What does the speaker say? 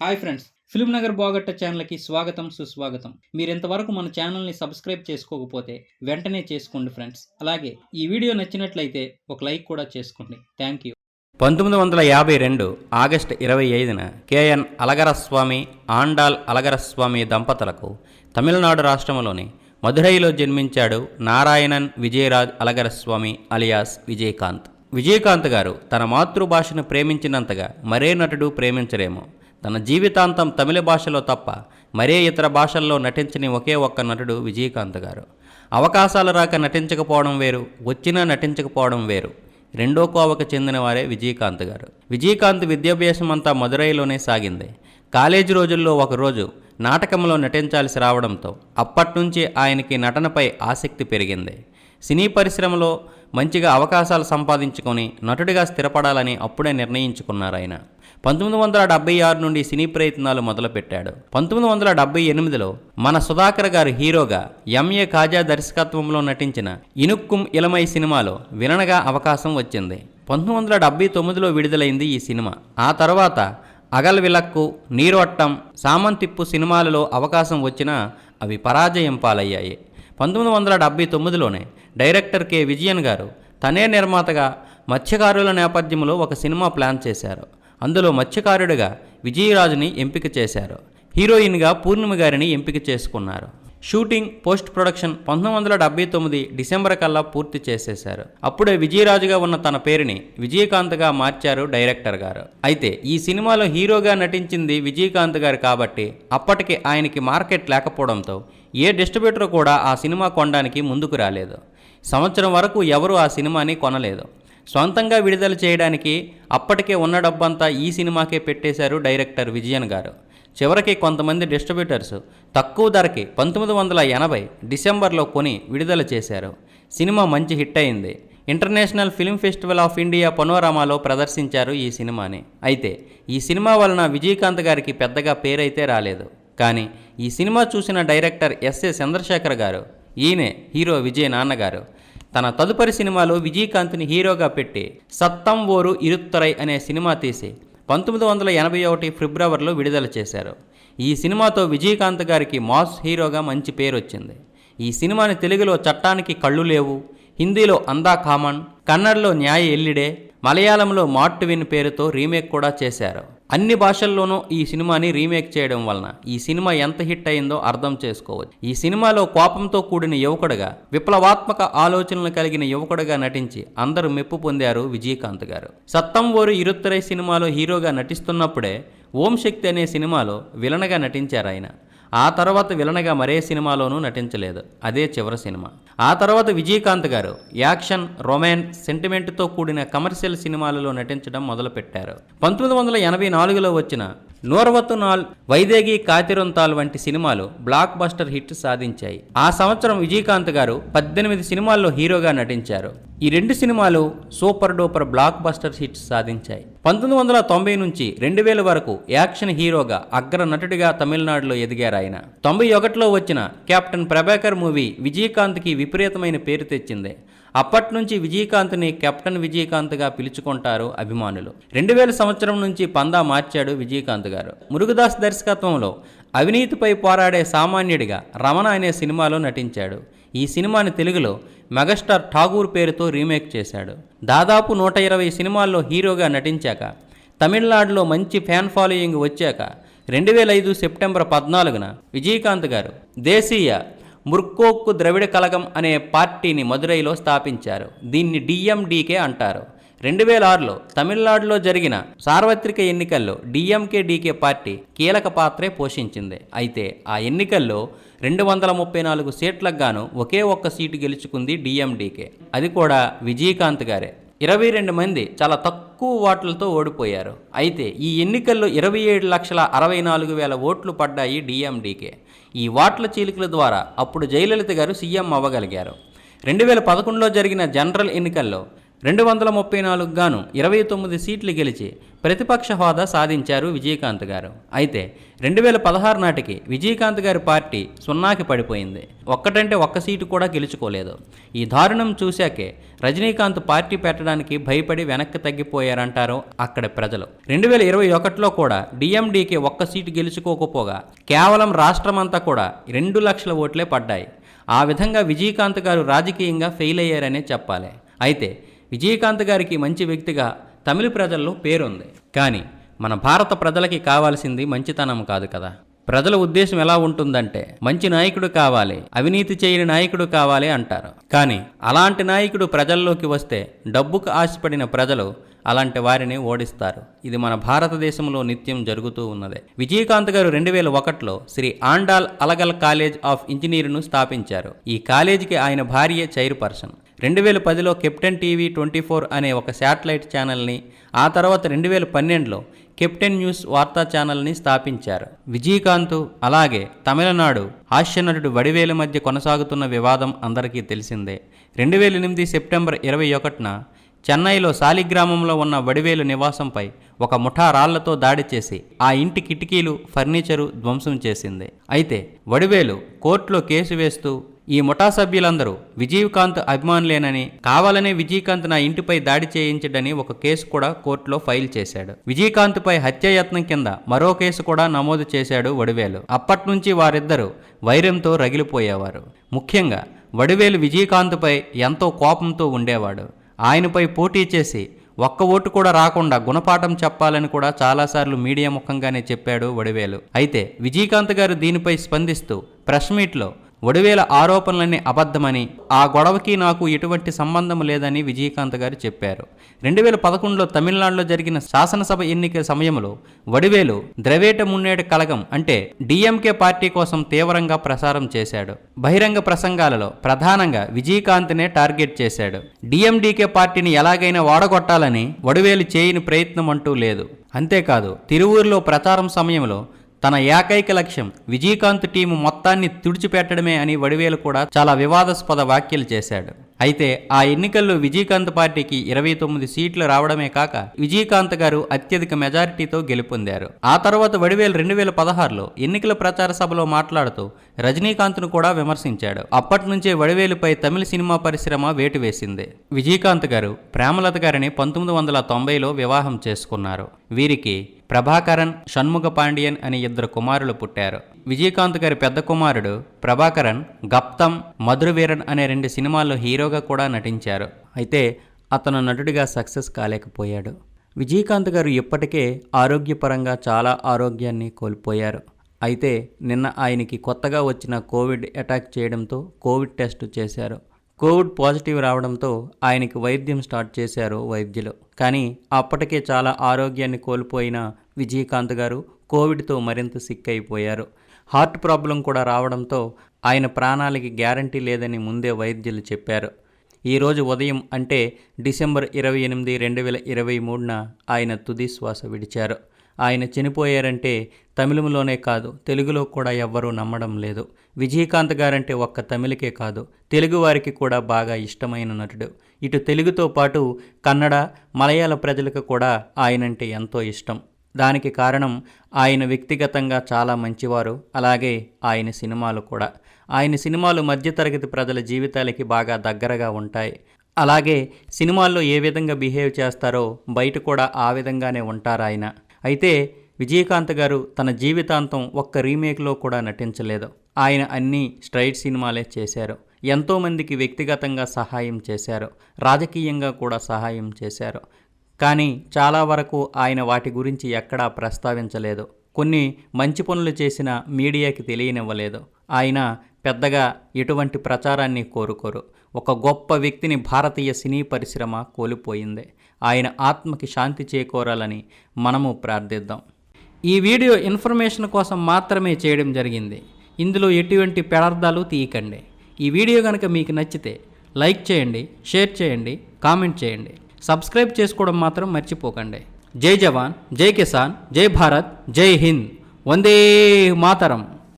Hi friends film Nagar బాగట్ట ఛానల్కి స్వాగతం సుస్వాగతం. మీరు ఇంతవరకు మన ఛానల్ని సబ్స్క్రైబ్ చేసుకోకపోతే వెంటనే చేసుకోండి ఫ్రెండ్స్. అలాగే ఈ వీడియో నచ్చినట్లయితే ఒక లైక్ కూడా చేసుకోండి. Thank you. పంతొమ్మిది వందల యాభై రెండు ఆగస్టు ఇరవై ఐదున కేఎన్ అలగరస్వామి ఆండాల్ అలగరస్వామి దంపతులకు తమిళనాడు రాష్ట్రంలోని మధురైలో జన్మించాడు నారాయణన్ విజయరాజ్ అలగరస్వామి అలియాస్ విజయకాంత్. విజయకాంత్ గారు తన మాతృభాషను ప్రేమించినంతగా మరే నటుడు ప్రేమించరేమో తన జీవితాంతం తమిళ భాషలో తప్ప మరే ఇతర భాషల్లో నటించని ఒకే ఒక్క నటుడు విజయకాంత్ గారు. అవకాశాలు రాక నటించకపోవడం వేరు వచ్చినా నటించకపోవడం వేరు. రెండో కోవకు చెందిన వారే విజయకాంత్ గారు. విజయకాంత్ విద్యాభ్యాసం అంతా మదురైలోనే సాగింది. కాలేజీ రోజుల్లో ఒకరోజు నాటకంలో నటించాల్సి రావడంతో అప్పట్నుంచి ఆయనకి నటనపై ఆసక్తి పెరిగింది. సినీ పరిశ్రమలో మంచిగా అవకాశాలు సంపాదించుకొని నటుడిగా స్థిరపడాలని అప్పుడే నిర్ణయించుకున్నారు ఆయన. పంతొమ్మిది వందల డెబ్బై ఆరు నుండి సినీ ప్రయత్నాలు మొదలుపెట్టాడు. పంతొమ్మిది వందల డెబ్బై ఎనిమిదిలో మన సుధాకర్ గారు హీరోగా ఎంఏ కాజా దర్శకత్వంలో నటించిన ఇనుక్కుం ఇలమై సినిమాలో విలనగా అవకాశం వచ్చింది. పంతొమ్మిది వందల డెబ్బై తొమ్మిదిలో విడుదలైంది ఈ సినిమా. ఆ తర్వాత అగల్ విలక్కు నీరోట్టం సామంతిప్పు సినిమాలలో అవకాశం వచ్చినా అవి పరాజయం పాలయ్యాయి. పంతొమ్మిది వందల డెబ్బై తొమ్మిదిలోనే డైరెక్టర్ కె. విజయన్ గారు తనే నిర్మాతగా మత్స్యకారుల నేపథ్యంలో ఒక సినిమా ప్లాన్ చేశారు. అందులో మత్స్యకారుడిగా విజయరాజుని ఎంపిక చేశారు. హీరోయిన్గా పూర్ణిమ గారిని ఎంపిక చేసుకున్నారు. షూటింగ్ పోస్ట్ ప్రొడక్షన్ పంతొమ్మిది వందల డెబ్బై తొమ్మిది డిసెంబర్ కల్లా పూర్తి చేసేశారు. అప్పుడే విజయరాజుగా ఉన్న తన పేరుని విజయకాంత్గా మార్చారు డైరెక్టర్ గారు. అయితే ఈ సినిమాలో హీరోగా నటించింది విజయకాంత్ గారు కాబట్టి అప్పటికి ఆయనకి మార్కెట్ లేకపోవడంతో ఏ డిస్ట్రిబ్యూటర్ కూడా ఆ సినిమా కొనడానికి ముందుకు రాలేదు. సంవత్సరం వరకు ఎవరూ ఆ సినిమాని కొనలేదు. సొంతంగా విడుదల చేయడానికి అప్పటికే ఉన్న డబ్బంతా ఈ సినిమాకే పెట్టేశారు డైరెక్టర్ విజయన్ గారు. చివరికి కొంతమంది డిస్ట్రిబ్యూటర్స్ తక్కువ ధరకి పంతొమ్మిది వందల ఎనభై డిసెంబర్లో కొని విడుదల చేశారు. సినిమా మంచి హిట్ అయింది. International film festival of India పనోరామాలో ప్రదర్శించారు ఈ సినిమాని. అయితే ఈ సినిమా వలన విజయకాంత్ గారికి పెద్దగా పేరైతే రాలేదు. కానీ ఈ సినిమా చూసిన డైరెక్టర్ ఎస్ఏ చంద్రశేఖర్ గారు ఈయనే హీరో విజయ్ నాన్నగారు. తన తదుపరి సినిమాలో విజయకాంత్ని హీరోగా పెట్టి సత్తం ఓరు ఇరుత్తరై అనే సినిమా తీసి పంతొమ్మిది వందల ఎనభై ఒకటి ఫిబ్రవరిలో విడుదల చేశారు. ఈ సినిమాతో విజయకాంత్ గారికి మాస్ హీరోగా మంచి పేరు వచ్చింది. ఈ సినిమాని తెలుగులో చట్టానికి కళ్ళు లేవు హిందీలో అందా కామన్ కన్నడలో న్యాయ ఎల్లిడే మలయాళంలో మాట్టువిన్ పేరుతో రీమేక్ కూడా చేశారు. అన్ని భాషల్లోనూ ఈ సినిమాని రీమేక్ చేయడం వలన ఈ సినిమా ఎంత హిట్ అయిందో అర్థం చేసుకోవచ్చు. ఈ సినిమాలో కోపంతో కూడిన యువకుడుగా విప్లవాత్మక ఆలోచనలు కలిగిన యువకుడుగా నటించి అందరూ మెప్పు పొందారు విజయకాంత్ గారు. సత్తం ఓరు ఇరుత్తరై సినిమాలో హీరోగా నటిస్తున్నప్పుడే ఓం శక్తి అనే సినిమాలో విలనగా నటించారు ఆయన ఆ తర్వాత విలనగా మరే సినిమాలోనూ నటించలేదు. అదే చివరి సినిమా. ఆ తర్వాత విజయకాంత్ గారు యాక్షన్ రొమాన్స్ సెంటిమెంట్తో కూడిన కమర్షియల్ సినిమాలలో నటించడం మొదలుపెట్టారు. పంతొమ్మిది వందల ఎనభై నాలుగులో వచ్చిన నూరవత్తు నాల్ వైదేగి కాతిరొంతాల్ వంటి సినిమాలు బ్లాక్ బస్టర్ హిట్ సాధించాయి. ఆ సంవత్సరం విజయకాంత్ గారు పద్దెనిమిది సినిమాల్లో హీరోగా నటించారు. ఈ రెండు సినిమాలు super duper blockbuster hits సాధించాయి. పంతొమ్మిది వందల తొంభై నుంచి రెండు వేల వరకు యాక్షన్ హీరోగా అగ్ర నటుడిగా తమిళనాడులో ఎదిగారు ఆయన. తొంభై ఒకటిలో వచ్చిన కెప్టెన్ ప్రభాకర్ మూవీ విజయకాంత్కి విపరీతమైన పేరు తెచ్చింది. అప్పటి నుంచి విజయకాంత్ని కెప్టెన్ విజయకాంత్గా పిలుచుకుంటారు అభిమానులు. రెండు వేల సంవత్సరం నుంచి పందా మార్చాడు విజయకాంత్ గారు. మురుగదాస్ దర్శకత్వంలో అవినీతిపై పోరాడే సామాన్యుడిగా రమణ అనే సినిమాలో నటించాడు. ఈ సినిమాని తెలుగులో మెగాస్టార్ ఠాగూర్ పేరుతో రీమేక్ చేశాడు. దాదాపు నూట ఇరవై సినిమాల్లో హీరోగా నటించాక తమిళనాడులో మంచి ఫ్యాన్ ఫాలోయింగ్ వచ్చాక రెండు వేల ఐదు సెప్టెంబర్ పద్నాలుగున విజయకాంత్ గారు దేశీయ ముర్కోక్కు ద్రవిడ కలగం అనే పార్టీని మదురైలో స్థాపించారు. దీన్ని డిఎండికే అంటారు. రెండు వేల ఆరులో తమిళనాడులో జరిగిన సార్వత్రిక ఎన్నికల్లో డిఎంకే డీకే పార్టీ కీలక పాత్రే పోషించింది. అయితే ఆ ఎన్నికల్లో రెండు వందల ముప్పై నాలుగు సీట్లకు గాను ఒకే ఒక్క సీటు గెలుచుకుంది డిఎండికే. అది కూడా విజయకాంత్ గారే. ఇరవై రెండు మంది చాలా తక్కువ ఓట్లతో ఓడిపోయారు. అయితే ఈ ఎన్నికల్లో ఇరవై ఏడు లక్షల అరవై నాలుగు వేల ఓట్లు పడ్డాయి డిఎండికే. ఈ ఓట్ల చీలికల ద్వారా అప్పుడు జయలలిత గారు సీఎం అవ్వగలిగారు. రెండు వేల పదకొండులో జరిగిన జనరల్ ఎన్నికల్లో రెండు వందల ముప్పై నాలుగు గాను ఇరవై తొమ్మిది సీట్లు గెలిచి ప్రతిపక్ష హోదా సాధించారు విజయకాంత్ గారు. అయితే రెండు వేల పదహారు నాటికి విజయకాంత్ గారి పార్టీ సున్నాకి పడిపోయింది. ఒక్కటంటే ఒక్క సీటు కూడా గెలుచుకోలేదు. ఈ దారుణం చూశాకే రజనీకాంత్ పార్టీ పెట్టడానికి భయపడి వెనక్కి తగ్గిపోయారంటారు అక్కడి ప్రజలు. రెండు వేల ఇరవై ఒకటిలో కూడా డిఎండికి ఒక్క సీటు గెలుచుకోకపోగా కేవలం రాష్ట్రమంతా కూడా రెండు లక్షల ఓట్లే పడ్డాయి. ఆ విధంగా విజయకాంత్ గారు రాజకీయంగా ఫెయిల్ అయ్యారనే చెప్పాలి. అయితే విజయకాంత్ గారికి మంచి వ్యక్తిగా తమిళ ప్రజల్లో పేరుంది. కానీ మన భారత ప్రజలకి కావాల్సింది మంచితనం కాదు కదా. ప్రజల ఉద్దేశం ఎలా ఉంటుందంటే మంచి నాయకుడు కావాలి అవినీతి చేయని నాయకుడు కావాలి అంటారు. కానీ అలాంటి నాయకుడు ప్రజల్లోకి వస్తే డబ్బుకు ఆశపడిన ప్రజలు అలాంటి వారిని ఓడిస్తారు. ఇది మన భారతదేశంలో నిత్యం జరుగుతూ ఉన్నదే. విజయకాంత్ గారు రెండు వేల ఒకటిలో శ్రీ ఆండాల్ అలగల్ కాలేజ్ ఆఫ్ ఇంజనీర్ను స్థాపించారు. ఈ కాలేజీకి ఆయన భార్య చైర్పర్సన్. రెండు వేల పదిలో కెప్టెన్ టీవీ ట్వంటీ ఫోర్ అనే ఒక శాటిలైట్ ఛానల్ని ఆ తర్వాత రెండు వేల పన్నెండులో కెప్టెన్ న్యూస్ వార్తా ఛానల్ని స్థాపించారు. విజయకాంత్ అలాగే తమిళనాడు హాస్యనటుడు వడివేలు మధ్య కొనసాగుతున్న వివాదం అందరికీ తెలిసిందే. రెండు వేల ఎనిమిది సెప్టెంబర్ ఇరవై ఒకటిన చెన్నైలో సాలిగ్రామంలో ఉన్న వడివేలు నివాసంపై ఒక ముఠా రాళ్ళతో దాడి చేసి ఆ ఇంటి కిటికీలు ఫర్నిచరు ధ్వంసం చేసింది. అయితే వడివేలు కోర్టులో కేసు వేస్తూ ఈ ముఠా సభ్యులందరూ విజయకాంత్ అభిమానులేనని కావాలనే విజయకాంత్ నా ఇంటిపై దాడి చేయించడని ఒక కేసు కూడా కోర్టులో ఫైల్ చేశాడు. విజయకాంత్పై హత్యాయత్నం కింద మరో కేసు కూడా నమోదు చేశాడు వడివేలు. అప్పట్నుంచి వారిద్దరూ వైరంతో రగిలిపోయేవారు. ముఖ్యంగా వడివేలు విజయకాంత్పై ఎంతో కోపంతో ఉండేవాడు. ఆయనపై పోటీ చేసి ఒక్క ఓటు కూడా రాకుండా గుణపాఠం చెప్పాలని కూడా చాలాసార్లు మీడియా ముఖంగానే చెప్పాడు వడివేలు. అయితే విజయకాంత్ గారు దీనిపై స్పందిస్తూ ప్రెస్ మీట్లో వడివేల ఆరోపణలన్నీ అబద్ధమని ఆ గొడవకి నాకు ఎటువంటి సంబంధం లేదని విజయకాంత్ గారు చెప్పారు. రెండు వేల పదకొండులో తమిళనాడులో జరిగిన శాసనసభ ఎన్నికల సమయంలో వడివేలు ద్రవేట మున్నేట కలగం అంటే డిఎంకే పార్టీ కోసం తీవ్రంగా ప్రసారం చేశాడు. బహిరంగ ప్రసంగాలలో ప్రధానంగా విజయకాంత్నే టార్గెట్ చేశాడు. డిఎండికే పార్టీని ఎలాగైనా వాడగొట్టాలని వడివేలు చేయని ప్రయత్నం అంటూ లేదు. అంతేకాదు తిరువూరులో ప్రచారం సమయంలో తన ఏకైక లక్ష్యం విజయకాంత్ టీము మొత్తాన్ని తుడిచిపెట్టడమే అని వడివేలు కూడా చాలా వివాదాస్పద వ్యాఖ్యలు చేశాడు. అయితే ఆ ఎన్నికల్లో విజయకాంత్ పార్టీకి ఇరవై తొమ్మిది సీట్లు రావడమే కాక విజయకాంత్ గారు అత్యధిక మెజారిటీతో గెలుపొందారు. ఆ తర్వాత వడివేలు రెండు వేల పదహారులో ఎన్నికల ప్రచార సభలో మాట్లాడుతూ రజనీకాంత్ను కూడా విమర్శించాడు. అప్పటి నుంచే వడివేలుపై తమిళ సినిమా పరిశ్రమ వేటు వేసింది. విజయకాంత్ గారు ప్రేమలత గారిని పంతొమ్మిది వందల తొంభైలో వివాహం చేసుకున్నారు. వీరికి ప్రభాకరన్ షణ్ముఖ పాండియన్ అనే ఇద్దరు కుమారులు పుట్టారు. విజయకాంత్ గారి పెద్ద కుమారుడు ప్రభాకరన్ గప్తం మధురవీరన్ అనే రెండు సినిమాల్లో హీరోగా కూడా నటించారు. అయితే అతను నటుడిగా సక్సెస్ కాలేకపోయాడు. విజయకాంత్ గారు ఇప్పటికే ఆరోగ్యపరంగా చాలా ఆరోగ్యాన్ని కోల్పోయారు. అయితే నిన్న ఆయనకి కొత్తగా వచ్చిన కోవిడ్ అటాక్ చేయడంతో కోవిడ్ టెస్ట్ చేశారు. కోవిడ్ పాజిటివ్ రావడంతో ఆయనకి వైద్యం స్టార్ట్ చేశారు వైద్యులు. కానీ అప్పటికే చాలా ఆరోగ్యాన్ని కోల్పోయిన విజయకాంత్ గారు కోవిడ్తో మరింత సిక్ అయిపోయారు. హార్ట్ ప్రాబ్లం కూడా రావడంతో ఆయన ప్రాణాలకి గ్యారంటీ లేదని ముందే వైద్యులు చెప్పారు. ఈరోజు ఉదయం అంటే డిసెంబర్ ఇరవై ఎనిమిది రెండు వేల ఇరవై మూడున ఆయన తుది శ్వాస విడిచారు. ఆయన చనిపోయారంటే తమిళంలోనే కాదు తెలుగులో కూడా ఎవ్వరూ నమ్మడం లేదు. విజయకాంత్ గారంటే ఒక్క తమిళకే కాదు తెలుగు వారికి కూడా బాగా ఇష్టమైన నటుడు. ఇటు తెలుగుతో పాటు కన్నడ మలయాళ ప్రజలకు కూడా ఆయనంటే ఎంతో ఇష్టం. దానికి కారణం ఆయన వ్యక్తిగతంగా చాలా మంచివారు అలాగే ఆయన సినిమాలు కూడా. ఆయన సినిమాలు మధ్యతరగతి ప్రజల జీవితాలకి బాగా దగ్గరగా ఉంటాయి. అలాగే సినిమాల్లో ఏ విధంగా బిహేవ్ చేస్తారో బయట కూడా ఆ విధంగానే ఉంటారు ఆయన. అయితే విజయకాంత్ గారు తన జీవితాంతం ఒక్క రీమేక్లో కూడా నటించలేదు. ఆయన అన్ని స్ట్రైట్ సినిమాలే చేశారు. ఎంతోమందికి వ్యక్తిగతంగా సహాయం చేశారు. రాజకీయంగా కూడా సహాయం చేశారు. కానీ చాలా వరకు ఆయన వాటి గురించి ఎక్కడా ప్రస్తావించలేదు. కొన్ని మంచి పనులు చేసిన మీడియాకి తెలియనివ్వలేదు. ఆయన పెద్దగా ఎటువంటి ప్రచారాన్ని కోరుకోరు. ఒక గొప్ప వ్యక్తిని భారతీయ సినీ పరిశ్రమ కోల్పోయింది. ఆయన ఆత్మకి శాంతి చేకూరాలని మనము ప్రార్థిద్దాం. ఈ వీడియో ఇన్ఫర్మేషన్ కోసం మాత్రమే చేయడం జరిగింది. ఇందులో ఎటువంటి పెడార్థాలు తీయకండి. ఈ వీడియో కనుక మీకు నచ్చితే లైక్ చేయండి షేర్ చేయండి కామెంట్ చేయండి. సబ్స్క్రైబ్ చేసుకోవడం మాత్రం మర్చిపోకండి. జై జవాన్ జై కిసాన్ జై భారత్ జై హింద్. వందే మాతరం.